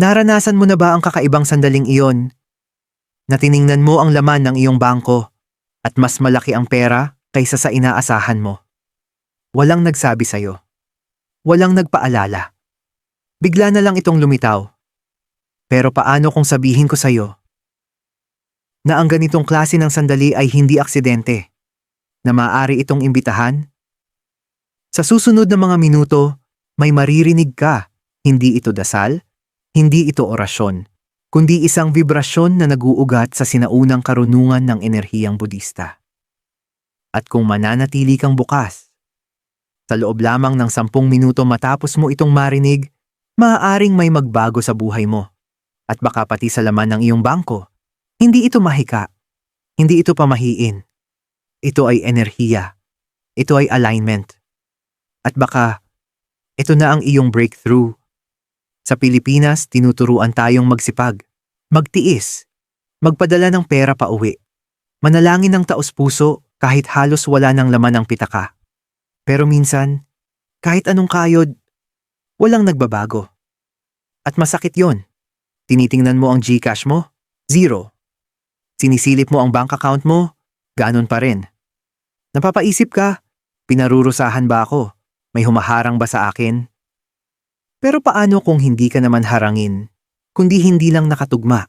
Naranasan mo na ba ang kakaibang sandaling iyon? Na tiningnan mo ang laman ng iyong bangko at mas malaki ang pera kaysa sa inaasahan mo. Walang nagsabi sa'yo. Walang nagpaalala. Bigla na lang itong lumitaw. Pero paano kung sabihin ko sa'yo na ang ganitong klase ng sandali ay hindi aksidente, na maaari itong imbitahan? Sa susunod na mga minuto, may maririnig ka. Hindi ito dasal, hindi ito orasyon, kundi isang vibrasyon na naguugat sa sinaunang karunungan ng enerhiyang budista. At kung mananatili kang bukas, sa loob lamang ng sampung minuto matapos mo itong marinig, maaaring may magbago sa buhay mo. At baka pati sa laman ng iyong bangko. Hindi ito mahika. Hindi ito pamahiin. Ito ay enerhiya. Ito ay alignment. At baka, ito na ang iyong breakthrough. Sa Pilipinas, tinuturuan tayong magsipag, magtiis, magpadala ng pera pa uwi, manalangin ng taos puso kahit halos wala ng laman ang pitaka. Pero minsan, kahit anong kayod, walang nagbabago. At masakit yon. Tinitingnan mo ang GCash mo, zero. Sinisilip mo ang bank account mo, ganon pa rin. Napapaisip ka, pinarurusahan ba ako? May humaharang ba sa akin? Pero paano kung hindi ka naman harangin, kundi hindi lang nakatugma?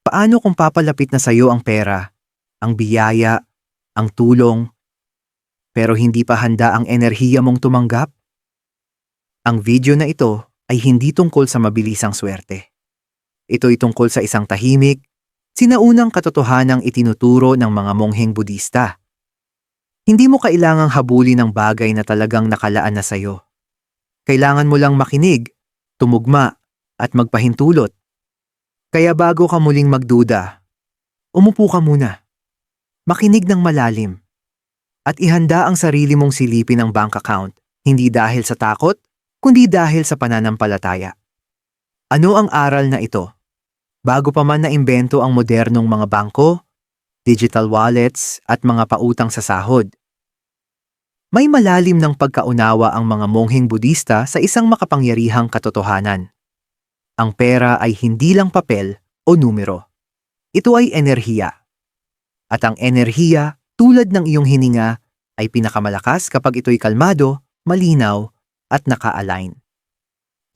Paano kung papalapit na sa'yo ang pera, ang biyaya, ang tulong, pero hindi pa handa ang enerhiya mong tumanggap? Ang video na ito ay hindi tungkol sa mabilisang swerte. Ito ay tungkol sa isang tahimik, sinaunang katotohanang itinuturo ng mga mongheng budista. Hindi mo kailangang habulin ng bagay na talagang nakalaan na sa'yo. Kailangan mo lang makinig, tumugma, at magpahintulot. Kaya bago ka muling magduda, umupo ka muna. Makinig ng malalim. At ihanda ang sarili mong silipin ng bank account, hindi dahil sa takot, kundi dahil sa pananampalataya. Ano ang aral na ito? Bago pa man naimbento ang modernong mga bangko, digital wallets at mga pautang sa sahod, may malalim ng pagkaunawa ang mga mongheng budista sa isang makapangyarihang katotohanan. Ang pera ay hindi lang papel o numero. Ito ay enerhiya. At ang enerhiya, tulad ng iyong hininga, ay pinakamalakas kapag ito'y kalmado, malinaw, at naka-align.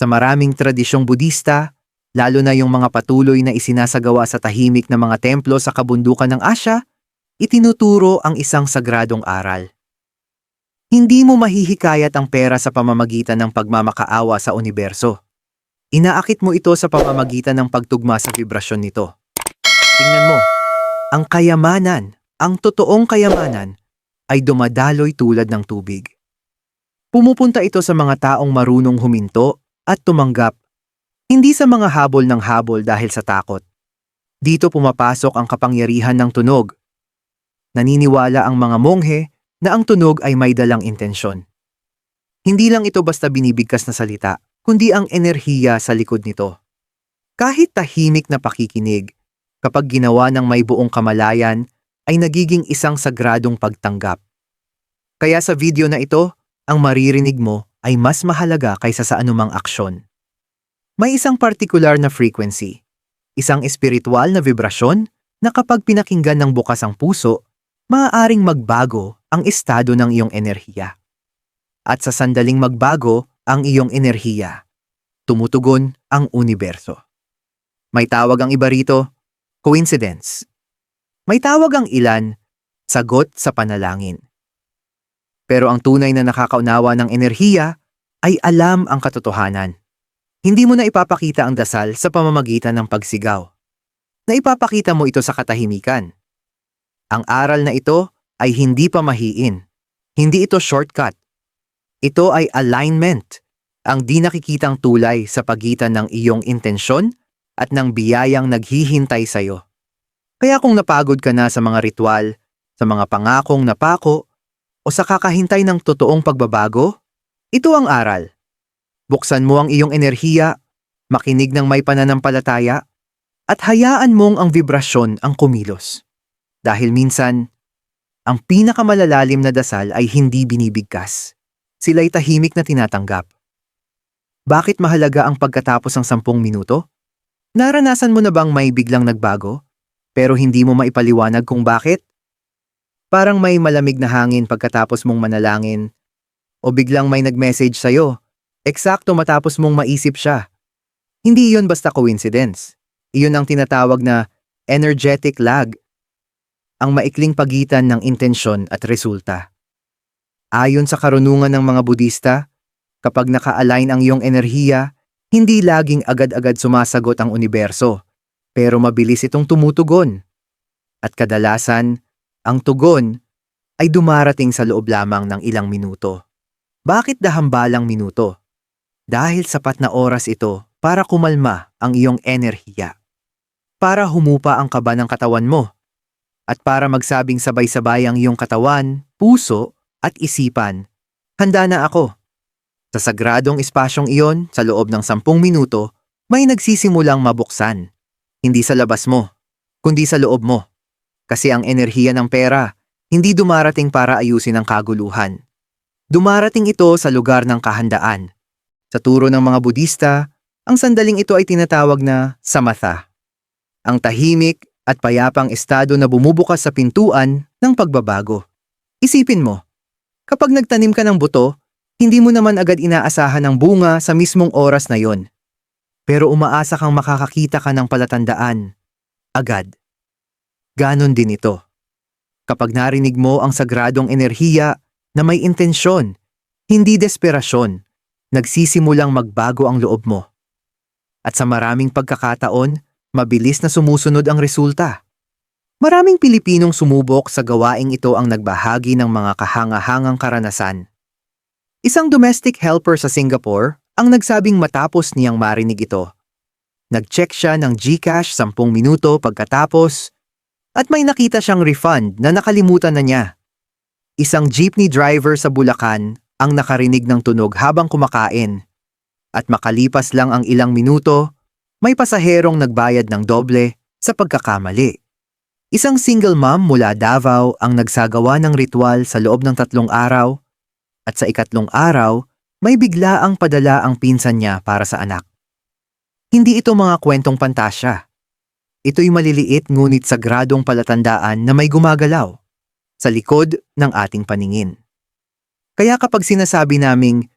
Sa maraming tradisyong budista, lalo na yung mga patuloy na isinasagawa sa tahimik na mga templo sa kabundukan ng Asya, itinuturo ang isang sagradong aral. Hindi mo mahihikayat ang pera sa pamamagitan ng pagmamakaawa sa universo. Inaakit mo ito sa pamamagitan ng pagtugma sa vibrasyon nito. Tingnan mo, ang kayamanan, ang totoong kayamanan, ay dumadaloy tulad ng tubig. Pumupunta ito sa mga taong marunong huminto at tumanggap, hindi sa mga habol ng habol dahil sa takot. Dito pumapasok ang kapangyarihan ng tunog. Naniniwala ang mga monghe na ang tunog ay may dalang intensyon. Hindi lang ito basta binibigkas na salita, kundi ang enerhiya sa likod nito. Kahit tahimik na pakikinig, kapag ginawa ng may buong kamalayan, ay nagiging isang sagradong pagtanggap. Kaya sa video na ito, ang maririnig mo ay mas mahalaga kaysa sa anumang aksyon. May isang partikular na frequency, isang espiritual na vibrasyon na kapag pinakinggan ng bukas ang puso, maaaring magbago ang estado ng iyong enerhiya. At sa sandaling magbago ang iyong enerhiya, tumutugon ang universo. May tawag ang iba rito, coincidence. May tawag ang ilan, sagot sa panalangin. Pero ang tunay na nakakaunawa ng enerhiya ay alam ang katotohanan. Hindi mo na ipapakita ang dasal sa pamamagitan ng pagsigaw. Naipapakita mo ito sa katahimikan. Ang aral na ito ay hindi pamahiin. Hindi ito shortcut. Ito ay alignment, ang di nakikitang tulay sa pagitan ng iyong intensyon at ng biyayang naghihintay sa iyo. Kaya kung napagod ka na sa mga ritual, sa mga pangakong napako, o sa kakahintay ng totoong pagbabago, ito ang aral. Buksan mo ang iyong enerhiya, makinig ng may pananampalataya, at hayaan mong ang vibrasyon ang kumilos. Dahil minsan, ang pinakamalalalim na dasal ay hindi binibigkas. Sila'y tahimik na tinatanggap. Bakit mahalaga ang pagkatapos ng sampung minuto? Naranasan mo na bang may biglang nagbago? Pero hindi mo maipaliwanag kung bakit? Parang may malamig na hangin pagkatapos mong manalangin. O biglang may nag-message sa'yo. Eksakto matapos mong maisip siya. Hindi iyon basta coincidence. Iyon ang tinatawag na energetic lag. Ang maikling pagitan ng intensyon at resulta. Ayon sa karunungan ng mga Budista, kapag naka-align ang iyong enerhiya, hindi laging agad-agad sumasagot ang universo, pero mabilis itong tumutugon. At kadalasan, ang tugon ay dumarating sa loob lamang ng ilang minuto. Bakit dahambalang minuto? Dahil sapat na oras ito para kumalma ang iyong enerhiya. Para humupa ang kaba ng katawan mo. At para magsabing sabay-sabay ang iyong katawan, puso at isipan, handa na ako. Sa sagradong espasyong iyon, sa loob ng sampung minuto, may nagsisimulang mabuksan. Hindi sa labas mo, kundi sa loob mo. Kasi ang enerhiya ng pera, hindi dumarating para ayusin ang kaguluhan. Dumarating ito sa lugar ng kahandaan. Sa turo ng mga Budista, ang sandaling ito ay tinatawag na samatha. Ang tahimik at payapang estado na bumubukas sa pintuan ng pagbabago. Isipin mo, kapag nagtanim ka ng buto, hindi mo naman agad inaasahan ang bunga sa mismong oras na yon. Pero umaasa kang makakakita ka ng palatandaan. Agad. Ganon din ito. Kapag narinig mo ang sagradong enerhiya na may intensyon, hindi desperasyon, nagsisimulang magbago ang loob mo. At sa maraming pagkakataon, mabilis na sumusunod ang resulta. Maraming Pilipinong sumubok sa gawaing ito ang nagbahagi ng mga kahanga-hangang karanasan. Isang domestic helper sa Singapore ang nagsabing matapos niyang marinig ito. Nag-check siya ng GCash 10 minuto pagkatapos at may nakita siyang refund na nakalimutan na niya. Isang jeepney driver sa Bulacan ang nakarinig ng tunog habang kumakain. At makalipas lang ang ilang minuto, may pasaherong nagbayad ng doble sa pagkakamali. Isang single mom mula Davao ang nagsagawa ng ritual sa loob ng tatlong araw at sa ikatlong araw, may bigla ang padala ang pinsan niya para sa anak. Hindi ito mga kwentong pantasya. Ito'y maliliit ngunit sagradong palatandaan na may gumagalaw sa likod ng ating paningin. Kaya kapag sinasabi naming,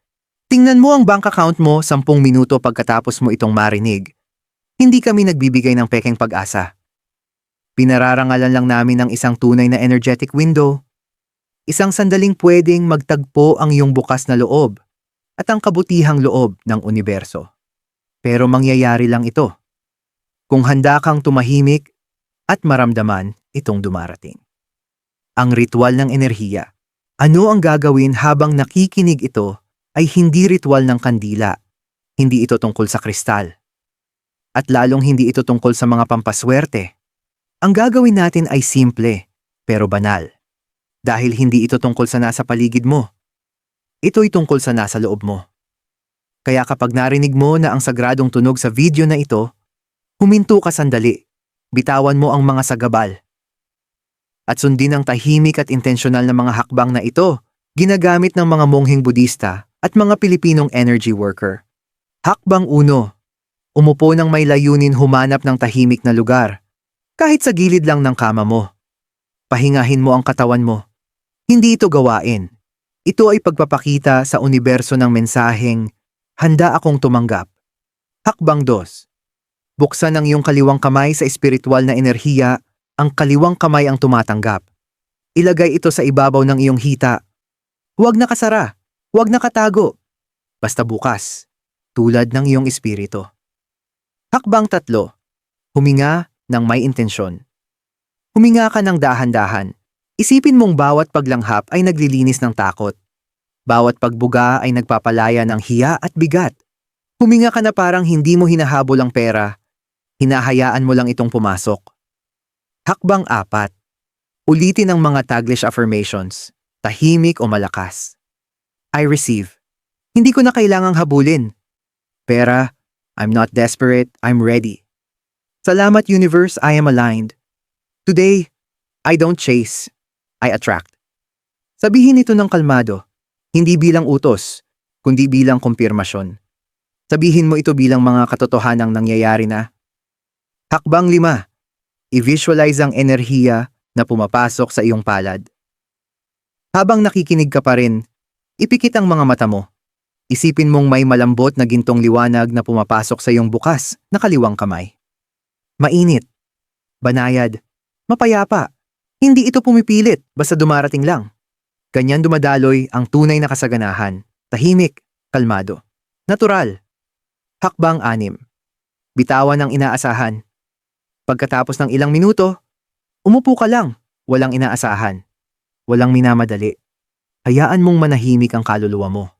tingnan mo ang bank account mo 10 minuto pagkatapos mo itong marinig, hindi kami nagbibigay ng pekeng pag-asa. Pinararangalan lang namin ng isang tunay na energetic window. Isang sandaling pwedeng magtagpo ang iyong bukas na loob at ang kabutihang loob ng universo. Pero mangyayari lang ito. Kung handa kang tumahimik at maramdaman itong dumarating. Ang ritual ng enerhiya. Ano ang gagawin habang nakikinig ito ay hindi ritual ng kandila. Hindi ito tungkol sa kristal. At lalong hindi ito tungkol sa mga pampaswerte. Ang gagawin natin ay simple, pero banal. Dahil hindi ito tungkol sa nasa paligid mo. Ito'y tungkol sa nasa loob mo. Kaya kapag narinig mo na ang sagradong tunog sa video na ito, huminto ka sandali. Bitawan mo ang mga sagabal. At sundin ang tahimik at intensyonal na mga hakbang na ito, ginagamit ng mga mongheng Budista at mga Pilipinong energy worker. Hakbang uno, umupo ng may layunin humanap ng tahimik na lugar, kahit sa gilid lang ng kama mo. Pahingahin mo ang katawan mo. Hindi ito gawain. Ito ay pagpapakita sa universo ng mensaheng, handa akong tumanggap. Hakbang dos. Buksan ang iyong kaliwang kamay sa espiritual na enerhiya, ang kaliwang kamay ang tumatanggap. Ilagay ito sa ibabaw ng iyong hita. Huwag nakasara, huwag nakatago. Basta bukas, tulad ng iyong espiritu. Hakbang tatlo. Huminga ng may intensyon. Huminga ka ng dahan-dahan. Isipin mong bawat paglanghap ay naglilinis ng takot. Bawat pagbuga ay nagpapalaya ng hiya at bigat. Huminga ka na parang hindi mo hinahabol ang pera. Hinahayaan mo lang itong pumasok. Hakbang apat. Ulitin ang mga Taglish affirmations. Tahimik o malakas. I receive. Hindi ko na kailangang habulin. Pera, I'm not desperate, I'm ready. Salamat universe, I am aligned. Today, I don't chase, I attract. Sabihin ito ng kalmado, hindi bilang utos, kundi bilang kumpirmasyon. Sabihin mo ito bilang mga katotohanang nangyayari na. Hakbang lima. I-visualize ang enerhiya na pumapasok sa iyong palad. Habang nakikinig ka pa rin, ipikit ang mga mata mo. Isipin mong may malambot na gintong liwanag na pumapasok sa iyong bukas na kaliwang kamay. Mainit, banayad, mapayapa. Hindi ito pumipilit basta dumarating lang. Ganyan dumadaloy ang tunay na kasaganahan. Tahimik, kalmado. Natural. Hakbang anim. Bitawan ang inaasahan. Pagkatapos ng ilang minuto, umupo ka lang, walang inaasahan. Walang minamadali. Hayaan mong manahimik ang kaluluwa mo.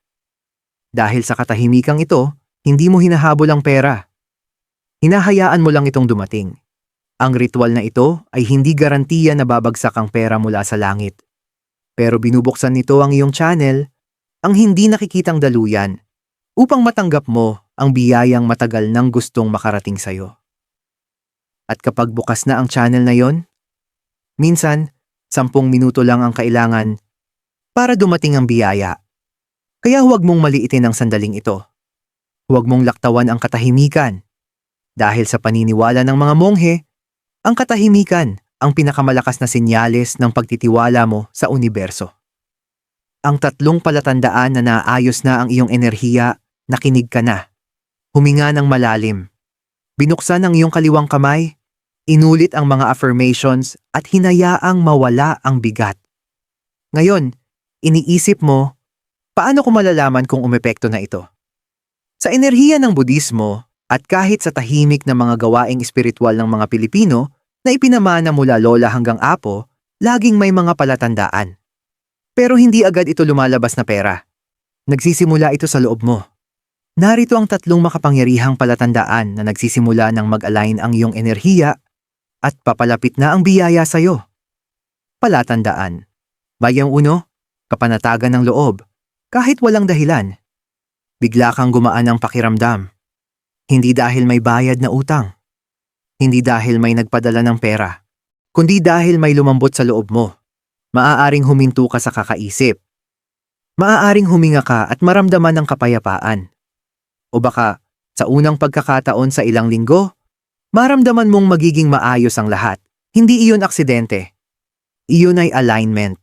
Dahil sa katahimikang ito, hindi mo hinahabol ang pera. Hinahayaan mo lang itong dumating. Ang ritual na ito ay hindi garantiya na babagsak ang pera mula sa langit. Pero binubuksan nito ang iyong channel, ang hindi nakikitang daluyan, upang matanggap mo ang biyayang matagal nang gustong makarating sa'yo. At kapag bukas na ang channel na yon, minsan, sampung minuto lang ang kailangan para dumating ang biyaya. Kaya huwag mong maliitin ang sandaling ito. Huwag mong laktawan ang katahimikan. Dahil sa paniniwala ng mga monghe, ang katahimikan ang pinakamalakas na senyales ng pagtitiwala mo sa universo. Ang tatlong palatandaan na naayos na ang iyong enerhiya, nakinig ka na. Huminga ng malalim. Binuksan ang iyong kaliwang kamay, inulit ang mga affirmations at hinayaang mawala ang bigat. Ngayon, iniisip mo, paano ko malalaman kung umepekto na ito? Sa enerhiya ng Budismo at kahit sa tahimik na mga gawaing espiritual ng mga Pilipino, na ipinamana mula lola hanggang apo, laging may mga palatandaan. Pero hindi agad ito lumalabas na pera. Nagsisimula ito sa loob mo. Narito ang tatlong makapangyarihang palatandaan na nagsisimula ng mag-align ang iyong enerhiya at papalapit na ang biyaya sa iyo. Palatandaan. Bayang uno, kapanatagan ng loob, kahit walang dahilan. Bigla kang gumaan ng pakiramdam. Hindi dahil may bayad na utang hindi dahil may nagpadala ng pera, kundi dahil may lumambot sa loob mo. Maaaring huminto ka sa kakaisip. Maaaring huminga ka at maramdaman ng kapayapaan. O baka, sa unang pagkakataon sa ilang linggo, maramdaman mong magiging maayos ang lahat. Hindi iyon aksidente. Iyon ay alignment.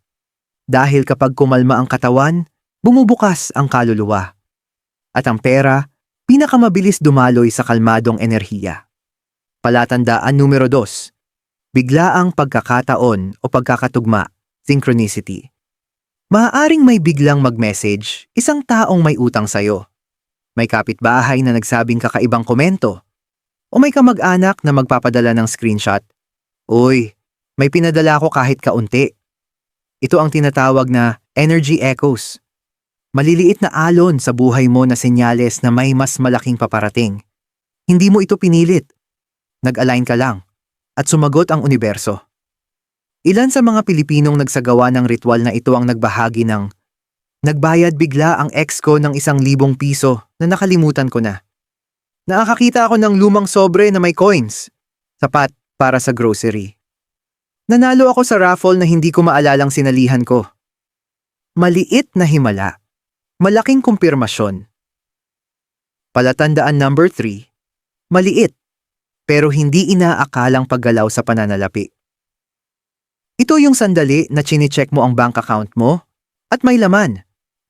Dahil kapag kumalma ang katawan, bumubukas ang kaluluwa. At ang pera, pinakamabilis dumaloy sa kalmadong enerhiya. Palatandaan numero 2. Biglaang pagkakataon o pagkakatugma, synchronicity. Maaaring may biglang mag-message, isang taong may utang sa'yo. May kapitbahay na nagsabing kakaibang komento. O may kamag-anak na magpapadala ng screenshot. Uy, may pinadala ko kahit kaunti. Ito ang tinatawag na energy echoes. Maliliit na alon sa buhay mo na senyales na may mas malaking paparating. Hindi mo ito pinilit nag-align ka lang, at sumagot ang universo. Ilan sa mga Pilipinong nagsagawa ng ritual na ito ang nagbahagi ng Nagbayad bigla ang ex ko ng isang libong piso na nakalimutan ko na. Nakakakita ako ng lumang sobre na may coins. Sapat para sa grocery. Nanalo ako sa raffle na hindi ko maalalang sinalihan ko. Maliit na himala. Malaking kumpirmasyon. Palatandaan number 3. Maliit pero hindi inaakalang paggalaw sa pananalapi. Ito yung sandali na chinecheck mo ang bank account mo at may laman,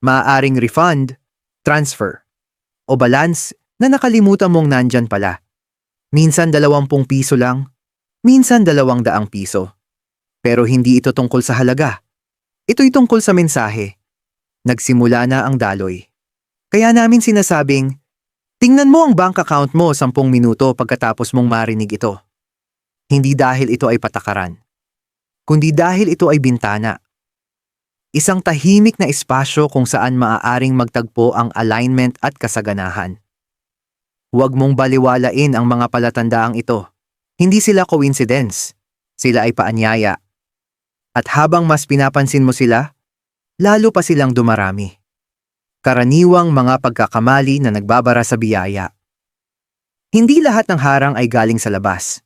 maaaring refund, transfer, o balance na nakalimutan mong nandyan pala. Minsan dalawampung piso lang, minsan dalawang daang piso. Pero hindi ito tungkol sa halaga. Ito'y tungkol sa mensahe. Nagsimula na ang daloy. Kaya namin sinasabing, Tingnan mo ang bank account mo sampung minuto pagkatapos mong marinig ito. Hindi dahil ito ay patakaran, kundi dahil ito ay bintana. Isang tahimik na espasyo kung saan maaaring magtagpo ang alignment at kasaganahan. Huwag mong baliwalain ang mga palatandaang ito. Hindi sila coincidence. Sila ay paanyaya. At habang mas pinapansin mo sila, lalo pa silang dumarami karaniwang mga pagkakamali na nagbabara sa biyaya. Hindi lahat ng harang ay galing sa labas.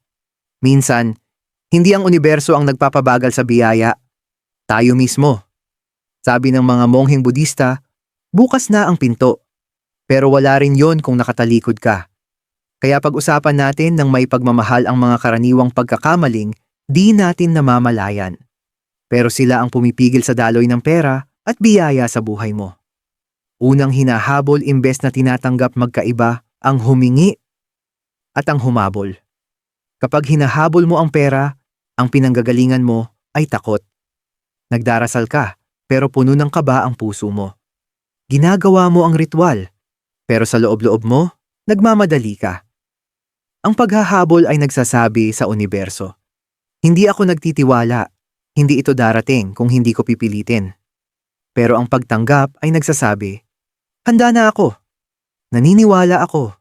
Minsan, hindi ang universo ang nagpapabagal sa biyaya, tayo mismo. Sabi ng mga mongheng Budista, bukas na ang pinto. Pero wala rin yon kung nakatalikod ka. Kaya pag-usapan natin ng may pagmamahal ang mga karaniwang pagkakamaling, di natin namamalayan. Pero sila ang pumipigil sa daloy ng pera at biyaya sa buhay mo. Unang hinahabol imbes na tinatanggap magkaiba ang humingi at ang humabol. Kapag hinahabol mo ang pera, ang pinanggagalingan mo ay takot. Nagdarasal ka, pero puno ng kaba ang puso mo. Ginagawa mo ang ritual, pero sa loob-loob mo, nagmamadali ka. Ang paghahabol ay nagsasabi sa universo, Hindi ako nagtitiwala, hindi ito darating kung hindi ko pipilitin. Pero ang pagtanggap ay nagsasabi, Handa na ako. Naniniwala ako.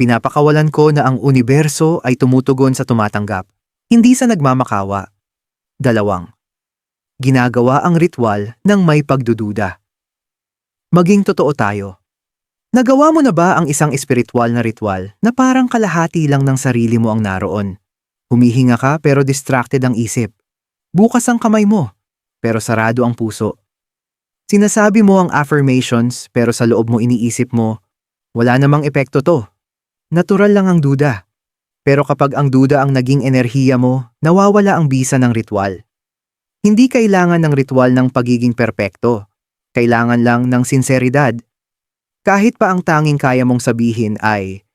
Pinapakawalan ko na ang universo ay tumutugon sa tumatanggap, hindi sa nagmamakawa. Dalawang. Ginagawa ang ritual ng may pagdududa. Maging totoo tayo. Nagawa mo na ba ang isang espiritual na ritual na parang kalahati lang ng sarili mo ang naroon? Humihinga ka pero distracted ang isip. Bukas ang kamay mo, pero sarado ang puso. Sinasabi mo ang affirmations pero sa loob mo iniisip mo, wala namang epekto to. Natural lang ang duda. Pero kapag ang duda ang naging enerhiya mo, nawawala ang bisa ng ritual. Hindi kailangan ng ritual ng pagiging perpekto. Kailangan lang ng sinseridad. Kahit pa ang tanging kaya mong sabihin ay,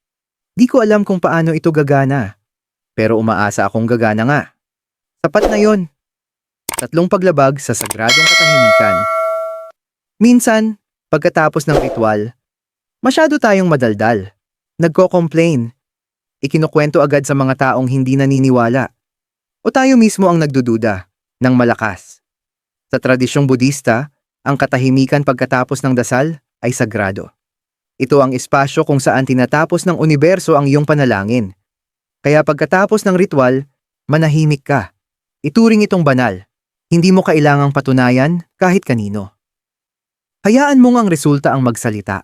Di ko alam kung paano ito gagana. Pero umaasa akong gagana nga. Sapat na yon. Tatlong paglabag sa sagradong katahimikan. Minsan, pagkatapos ng ritual, masyado tayong madaldal. Nagko-complain. Ikinukwento agad sa mga taong hindi naniniwala. O tayo mismo ang nagdududa, ng malakas. Sa tradisyong Budista, ang katahimikan pagkatapos ng dasal ay sagrado. Ito ang espasyo kung saan tinatapos ng universo ang iyong panalangin. Kaya pagkatapos ng ritual, manahimik ka. Ituring itong banal. Hindi mo kailangang patunayan kahit kanino. Hayaan mong ang resulta ang magsalita.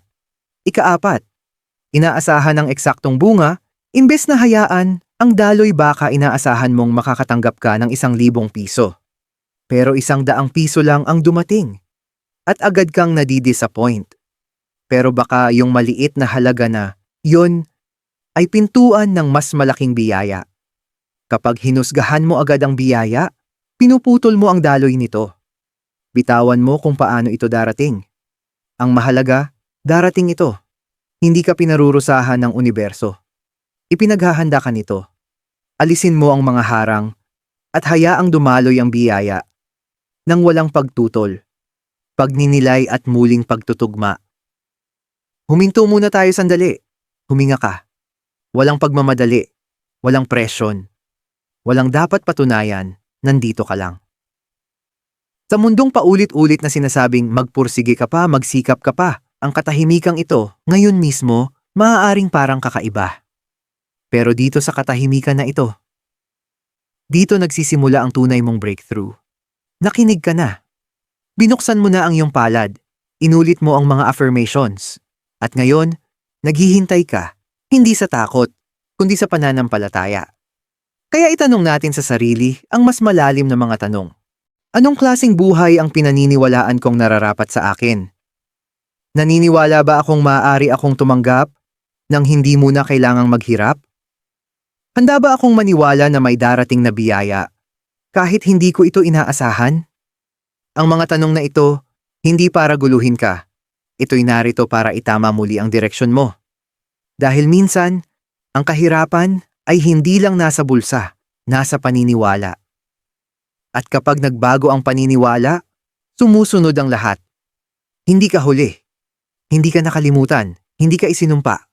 Ikaapat, inaasahan ng eksaktong bunga, imbes na hayaan, ang daloy baka inaasahan mong makakatanggap ka ng isang libong piso. Pero isang daang piso lang ang dumating. At agad kang nadidisappoint. Pero baka yung maliit na halaga na, yon ay pintuan ng mas malaking biyaya. Kapag hinusgahan mo agad ang biyaya, pinuputol mo ang daloy nito. Bitawan mo kung paano ito darating. Ang mahalaga, darating ito. Hindi ka pinarurusahan ng universo. Ipinaghahanda ka nito. Alisin mo ang mga harang at hayaang dumaloy ang biyaya nang walang pagtutol, pagninilay at muling pagtutugma. Huminto muna tayo sandali. Huminga ka. Walang pagmamadali. Walang presyon. Walang dapat patunayan. Nandito ka lang. Sa mundong paulit-ulit na sinasabing magpursige ka pa, magsikap ka pa, ang katahimikang ito, ngayon mismo, maaaring parang kakaiba. Pero dito sa katahimikan na ito, dito nagsisimula ang tunay mong breakthrough. Nakinig ka na. Binuksan mo na ang iyong palad. Inulit mo ang mga affirmations. At ngayon, naghihintay ka, hindi sa takot, kundi sa pananampalataya. Kaya itanong natin sa sarili ang mas malalim na mga tanong. Anong klasing buhay ang pinaniniwalaan kong nararapat sa akin? Naniniwala ba akong maaari akong tumanggap nang hindi muna kailangang maghirap? Handa ba akong maniwala na may darating na biyaya kahit hindi ko ito inaasahan? Ang mga tanong na ito, hindi para guluhin ka. Ito'y narito para itama muli ang direksyon mo. Dahil minsan, ang kahirapan ay hindi lang nasa bulsa, nasa paniniwala. At kapag nagbago ang paniniwala, sumusunod ang lahat. Hindi ka huli. Hindi ka nakalimutan, hindi ka isinumpa.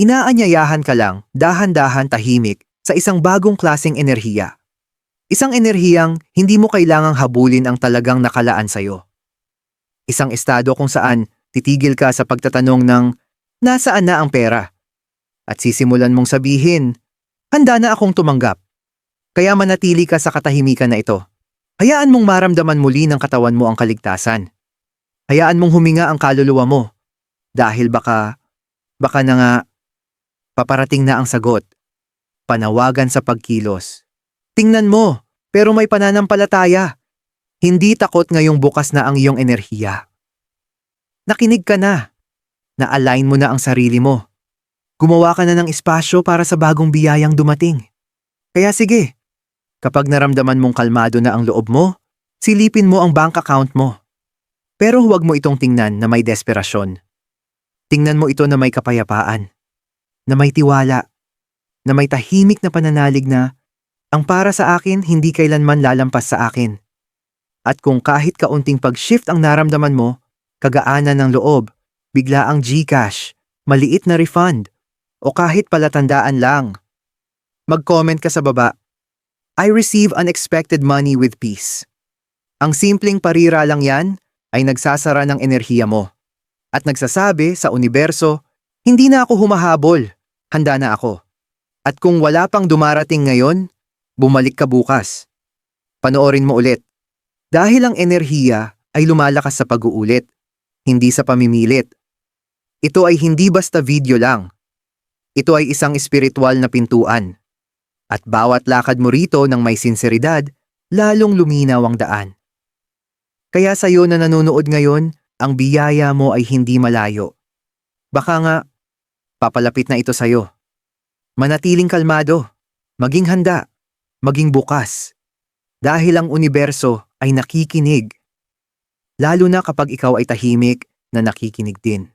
Inaanyayahan ka lang, dahan-dahan tahimik, sa isang bagong klaseng enerhiya. Isang enerhiyang hindi mo kailangang habulin ang talagang nakalaan sa'yo. Isang estado kung saan titigil ka sa pagtatanong ng nasaan na ang pera. At sisimulan mong sabihin, handa na akong tumanggap. Kaya manatili ka sa katahimikan na ito. Hayaan mong maramdaman muli ng katawan mo ang kaligtasan. Hayaan mong huminga ang kaluluwa mo. Dahil baka, baka na nga, paparating na ang sagot. Panawagan sa pagkilos. Tingnan mo, pero may pananampalataya. Hindi takot ngayong bukas na ang iyong enerhiya. Nakinig ka na. Na-align mo na ang sarili mo. Gumawa ka na ng espasyo para sa bagong biyayang dumating. Kaya sige, kapag naramdaman mong kalmado na ang loob mo, silipin mo ang bank account mo. Pero huwag mo itong tingnan na may desperasyon. Tingnan mo ito na may kapayapaan, na may tiwala, na may tahimik na pananalig na ang para sa akin hindi kailanman lalampas sa akin. At kung kahit kaunting pag-shift ang naramdaman mo, kagaanan ng loob, bigla ang Gcash, maliit na refund, o kahit palatandaan lang. Mag-comment ka sa baba. I receive unexpected money with peace. Ang simpleng parira lang yan ay nagsasara ng enerhiya mo. At nagsasabi sa universo, hindi na ako humahabol, handa na ako. At kung wala pang dumarating ngayon, bumalik ka bukas. Panoorin mo ulit. Dahil ang enerhiya ay lumalakas sa pag-uulit, hindi sa pamimilit. Ito ay hindi basta video lang. Ito ay isang espiritual na pintuan. At bawat lakad mo rito ng may sinseridad, lalong luminaw ang daan. Kaya sa'yo na nanonood ngayon, ang biyaya mo ay hindi malayo. Baka nga, papalapit na ito sa'yo. Manatiling kalmado, maging handa, maging bukas. Dahil ang universo ay nakikinig. Lalo na kapag ikaw ay tahimik na nakikinig din.